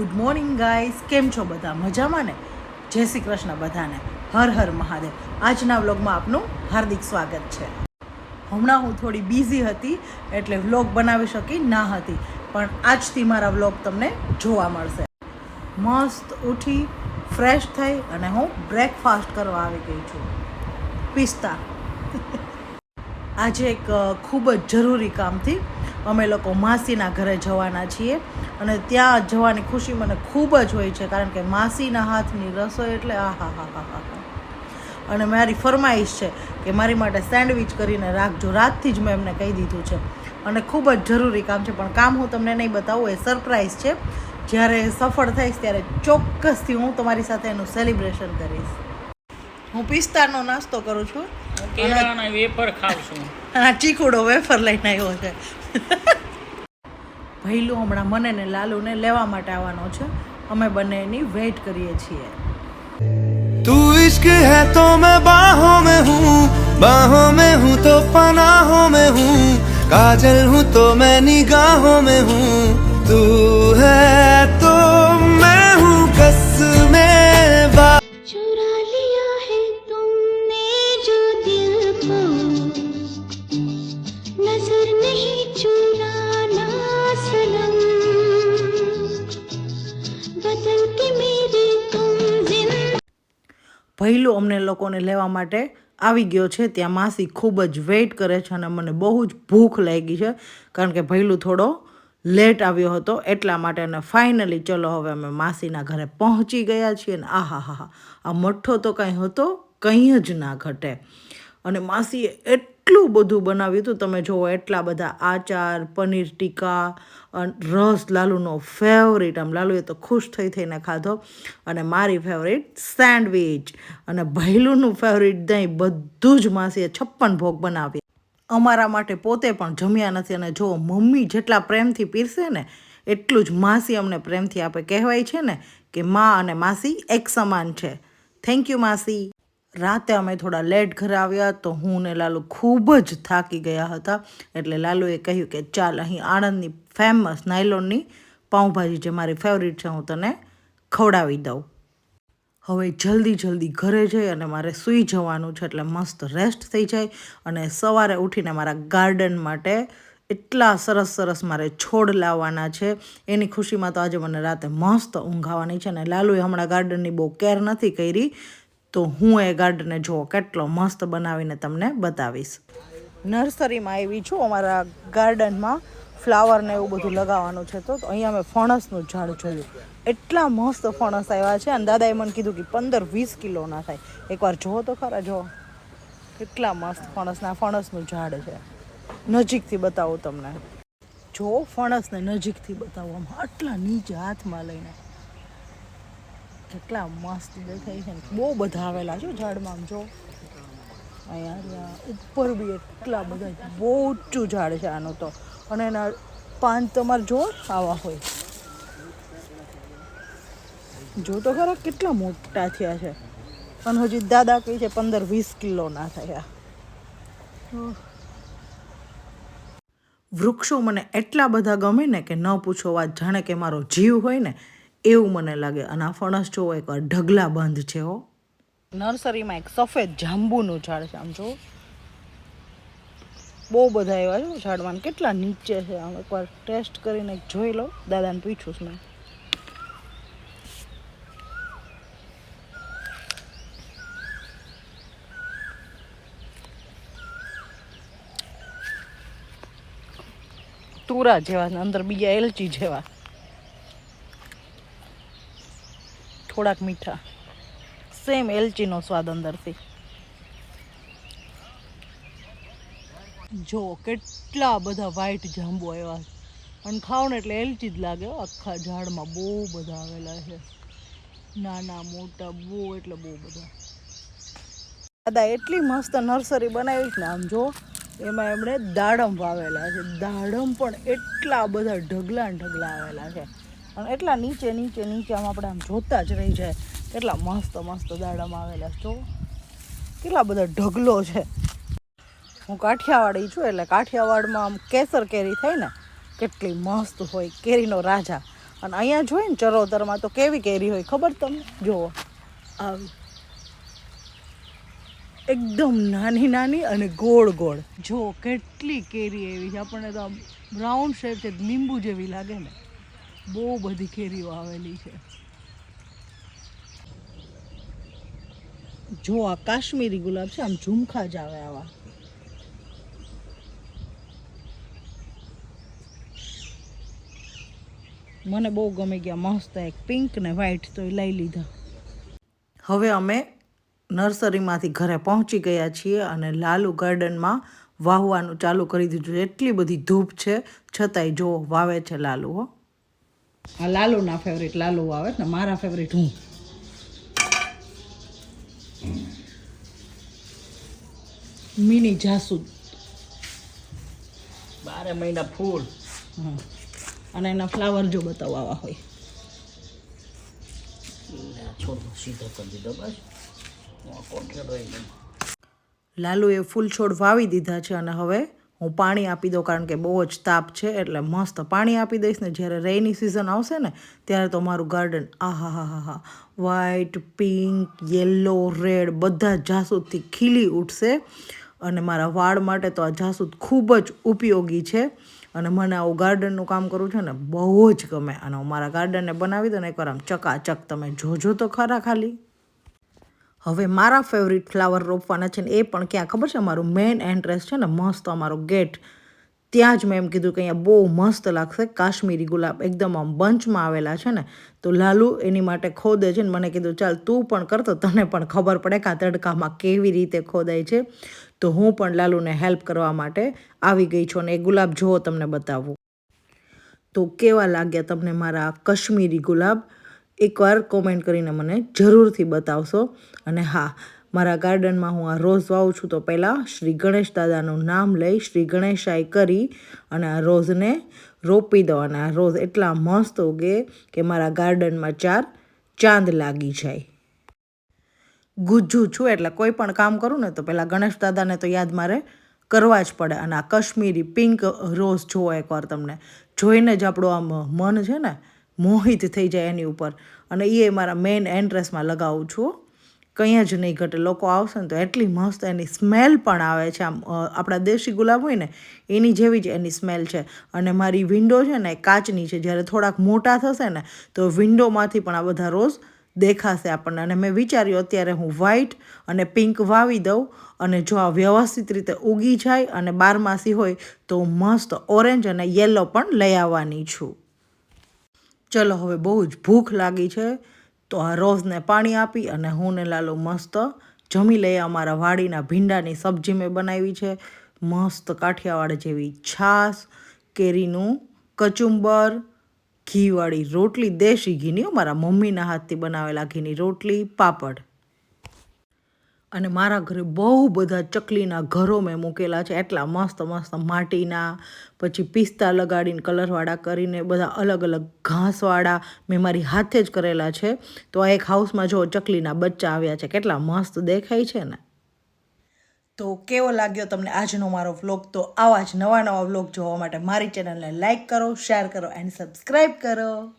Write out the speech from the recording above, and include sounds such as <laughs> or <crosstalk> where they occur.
Good morning guys. કેમ છો બધા? મજામાં ને? જય શ્રી કૃષ્ણ બધાને. હર હર મહાદેવ. આજના વ્લોગમાં આપનું હાર્દિક સ્વાગત છે. હમણાં હું થોડી બિઝી હતી, એટલે વ્લોગ બનાવી શકી ના હતી. પણ આજથી મારા વ્લોગ તમને જોવા મળશે. મસ્ત ઉઠી, ફ્રેશ થઈ અને હું બ્રેકફાસ્ટ કરવા આવી ગઈ છું. પિસ્તા. <laughs> આજે એક ખૂબ જ જરૂરી કામથી અમે લોકો માસીના ઘરે જવાના છીએ અને ત્યાં જવાની ખુશી મને ખૂબ જ હોય છે કારણ કે માસીના હાથની રસોઈ એટલે આ હા હા હા હા અને મારી ફરમાઈશ છે કે મારી માટે સેન્ડવિચ કરીને રાખજો. રાતથી જ મેં એમને કહી દીધું છે. અને ખૂબ જ જરૂરી કામ છે પણ કામ હું તમને નહીં બતાવું એ સરપ્રાઈઝ છે. જ્યારે સફળ થઈશ ત્યારે ચોક્કસથી હું તમારી સાથે એનું સેલિબ્રેશન કરીશ. હું પિસ્તાનો નાસ્તો કરું છું. અને વેફર ખાઉં છું. આ ચીકુડો વેફર લઈને આવ્યો છે. <laughs> ભૈલું હમણાં મને ને લાલુને લેવા માટે આવવાનો છે. અમે બંને એની વેઇટ કરીએ છીએ. તું ઇશ્ક હે તો મેં બાહો મેં હું, બાહો મેં હું તો પનાહો મેં હું, કાજલ હું તો મે નિગાહો મેં હું. તું હે ભૈલું અમને લોકોને લેવા માટે આવી ગયો છે. ત્યાં માસી ખૂબ જ વેઇટ કરે છે અને મને બહુ જ ભૂખ લાગી છે. કારણ કે ભૈલું થોડો લેટ આવ્યો હતો. એટલા માટે અને ફાઇનલી ચલો હવે અમે માસીના ઘરે પહોંચી ગયા છીએ અને આહા હા હા આ મઠ્ઠો તો કાંઈ હતો, કંઈ જ ના ઘટે. અને માસીએ એટલું બધું બનાવ્યું હતું. તમે જુઓ એટલા બધા આચાર, પનીર ટીકા રસ લાલુનો ફેવરિટ આમ લાલુએ તો ખુશ થઈ થઈને ખાધો. અને મારી ફેવરેટ સેન્ડવિચ અને ભૈલુનું ફેવરિટ દહીં બધું જ માસીએ છપ્પન ભોગ બનાવ્યા. અમારા માટે પોતે પણ જમ્યા નથી. અને જો મમ્મી જેટલા પ્રેમથી પીરસે ને, એટલું જ માસી અમને પ્રેમથી આપે. કહેવાય છે ને કે મા અને માસી એક સમાન છે. થેન્ક યુ માસી. રાતે અમે થોડા લેટ ઘરે આવ્યા તો હું ને લાલુ ખૂબ જ થાકી ગયા હતા. એટલે લાલુએ કહ્યું કે ચાલ અહીં આણંદની ફેમસ નાયલોનની પાઉંભાજી જે મારી ફેવરિટ છે હું તને ખવડાવી દઉં. હવે જલ્દી જલ્દી ઘરે જઈ અને મારે સૂઈ જવાનું છે એટલે મસ્ત રેસ્ટ થઈ જાય અને સવારે ઉઠીને મારા ગાર્ડન માટે એટલા સરસ સરસ મારે છોડ લાવવાના છે. એની ખુશીમાં તો આજે મને રાતે મસ્ત ઊંઘાવાની છે અને લાલુએ હમણાં ગાર્ડનની બહુ કેર નથી કરી. તો હું એ ગાર્ડને જુઓ કેટલો મસ્ત બનાવીને તમને બતાવીશ. નર્સરીમાં આવી છું, અમારા ગાર્ડનમાં ફ્લાવર ને એવું બધું લગાવવાનું છે તો અહીંયા મેં ફણસનું ઝાડ જોયું. એટલા મસ્ત ફણસ આવ્યા છે અને દાદાએ મને કીધું કે પંદર વીસ કિલોના થાય. એકવાર જુઓ તો ખરા જુઓ કેટલા મસ્ત ફણસના ફણસનું ઝાડ છે. નજીકથી બતાવું તમને. જો ફણસને નજીકથી બતાવવામાં આટલા નીચે હાથમાં લઈને. કેટલા મસ્ત દેખાય છે બહુ બધા આવેલા છે ઝાડમાં જો. અહીંયા ઉપર બી એટલા બધા બહુ ઊંચું ઝાડ છે આનું તો. અને એના પાન તમારે જો આવા હોય. જો તો ખરા કેટલા મોટા થયા છે. અને હજી દાદા કહે છે પંદર વીસ કિલોના થયા. વૃક્ષો મને એટલા બધા ગમે ને કે ન પૂછો વાત જાણે કે મારો જીવ હોય ને એવું મને લાગે. અને આ ફણસ જોવો એક ઢગલા બંધ છે હો. નર્સરીમાં એક સફેદ જાંબુનું ઝાડ છે, આમ જો. બહુ બધા એવા છે ઝાડમાં કેટલા નીચે છે. આમ એકવાર ટેસ્ટ કરીને જોઈ લો. દાદાને પૂછું છું મેં. તુરા જેવા અંદર બીજા એલચી જેવા. થોડાક મીઠા. સેમ એલચીનો સ્વાદ અંદરથી. જો, કેટલા બધા વ્હાઈટ જાંબુ આવ્યા. અને ખાવ એટલે એલચી જ લાગે આખા ઝાડમાં બહુ બધા આવેલા છે. નાના, મોટા, બહુ એટલે બહુ બધા. દાદા, એટલી મસ્ત નર્સરી બનાવી છે ને આમ જો, એમાં એમણે દાડમ વાવેલા છે. દાડમ પણ એટલા બધા ઢગલા ઢગલા આવેલા છે. અને એટલા નીચે નીચે નીચે આમ આપણે આમ જોતા જ રહી જાય. કેટલા મસ્ત મસ્ત દાડામાં આવેલા જો કેટલા બધા ઢગલો છે. હું કાઠિયાવાડી છું એટલે કાઠિયાવાડમાં આમ કેસર કેરી થાય ને, કેટલી મસ્ત હોય કેરીનો રાજા. અને અહીંયા જોઈએ ને ચરોતરમાં તો કેવી કેરી હોય, ખબર તમને? જુઓ. આવી એકદમ નાની નાની અને ગોળ ગોળ. જો કેટલી કેરી એવી છે. આપણને તો બ્રાઉન શેપ છે લીંબુ જેવી લાગે ને. બહુ બધી કેરીઓ આવેલી છે. જો આ કાશ્મીરી ગુલાબ છે, આમ ઝુમખા જ આવે આવા. મને બહુ ગમી ગયા મસ્ત એક પિંક ને વ્હાઈટ તો એ લઈ લીધા. હવે અમે નર્સરીમાંથી ઘરે પહોંચી ગયા છીએ અને લાલુ ગાર્ડનમાં વાવવાનું ચાલુ કરી દીધું એટલી બધી ધૂપ છે, છતાંય જો વાવે છે લાલુ, હો. આ લાલુના ફેવરેટ લાલુ આવે ને મારા ફેવરેટ હું. મિની જાસૂદ. બારે મહિના ફૂલ. હા. અને એના ફ્લાવર જો બતાવવા હોય. સીધો કરી દીધો બસ. લાલુ એ ફૂલ છોડ વાવી દીધા છે અને હવે હું પાણી આપી દઉં કારણ કે બહુ જ તાપ છે એટલે મસ્ત પાણી આપી દઈશ ને જ્યારે રેની સિઝન આવશે ને ત્યારે તો મારું ગાર્ડન આહા હા હા હા વ્હાઈટ પિંક યલો રેડ બધા જાસૂદથી ખીલી ઉઠશે અને મારા વાળ માટે તો આ જાસૂદ ખૂબ જ ઉપયોગી છે અને મને આવું ગાર્ડનનું કામ કરવું છે ને બહુ જ ગમે. અને હું મારા ગાર્ડનને બનાવી દઉં ને એકવાર આમ ચકાચક તમે જોજો તો ખરા ખાલી. હવે મારા ફેવરિટ ફ્લાવર રોપવાના છે ને એ પણ ક્યાં? ખબર છે અમારું મેઇન એન્ટ્રેસ છે ને, મસ્ત અમારો ગેટ ત્યાં જ મેં એમ કીધું કે અહીંયા બહુ મસ્ત લાગશે. કાશ્મીરી ગુલાબ એકદમ આમ બંચમાં આવેલા છે ને, તો લાલુ એની માટે ખોદે છે ને, મને કીધું, ચાલ તું પણ કરતો તને પણ ખબર પડે કે આ તડકામાં કેવી રીતે ખોદાય છે. તો હું પણ લાલુને હેલ્પ કરવા માટે આવી ગઈ છું અને એ ગુલાબ જુઓ તમને બતાવું. તો કેવા લાગ્યા તમને મારા કશ્મીરી ગુલાબ? એકવાર કોમેન્ટ કરીને મને જરૂરથી બતાવશો. અને હા, મારા ગાર્ડનમાં હું આ રોઝ વાવું છું તો પહેલાં શ્રી ગણેશ દાદાનું નામ લઈ શ્રી ગણેશાય કરી અને આ રોઝને રોપી દો. અને આ રોઝ એટલા મસ્ત ઉગે કે મારા ગાર્ડનમાં ચાર ચાંદ લાગી જાય. ગુજ્જુ છું એટલે કોઈ પણ કામ કરું ને તો પહેલાં ગણેશ દાદાને તો યાદ મારે કરવા જ પડે. અને આ કશ્મીરી પિંક રોઝ જોવો એકવાર તમને. જોઈને જ આપણું આમ મન છે ને મોહિત થઈ જાય એની ઉપર. અને એ મારા મેઇન એન્ટ્રેસમાં લગાવું છું કંઈ જ નહીં ઘટે. લોકો આવશે ને તો એટલી મસ્ત એની સ્મેલ પણ આવે છે. આમ આપણા દેશી ગુલાબ હોય ને, એની જેવી જ એની સ્મેલ છે. અને મારી વિન્ડો છે ને કાચની છે. જ્યારે થોડાક મોટા થશે ને, તો વિન્ડોમાંથી પણ આ બધા રોઝ દેખાશે આપણને. અને મેં વિચાર્યું અત્યારે હું વ્હાઈટ અને પિંક વાવી દઉં. અને જો આ વ્યવસ્થિત રીતે ઉગી જાય અને બારમાસી હોય, તો મસ્ત ઓરેન્જ અને યલો પણ લઈ આવવાની છું. ચલો હવે બહુ જ ભૂખ લાગી છે, તો આ રોઝને પાણી આપી અને હું ને લાલો મસ્ત જમી લઈએ અમારા વાડીના ભીંડાની સબ્જી મેં બનાવી છે, મસ્ત કાઠિયાવાડ જેવી છાશ કેરીનું કચુંબર, ઘીવાળી રોટલી, દેશી ઘીની મારા મમ્મીના હાથથી બનાવેલા ઘીની રોટલી, પાપડ. અને મારા ઘરે બહુ બધા ચકલીના ઘરો મેં મૂકેલા છે. એટલા મસ્ત મસ્ત માટીના, પછી પિસ્તા લગાડીને કલરવાળા કરીને બધા અલગ અલગ ઘાસવાળા મેં મારી હાથે જ કરેલા છે. તો આ એક હાઉસમાં જો ચકલીના બચ્ચા આવ્યા છે, કેટલા મસ્ત દેખાય છે ને. તો કેવો લાગ્યો તમને આજનો મારો વ્લોગ? તો આવા જ નવા નવા વ્લોગ જોવા માટે મારી ચેનલને લાઇક કરો, શેર કરો, એન્ડ સબસ્ક્રાઈબ કરો.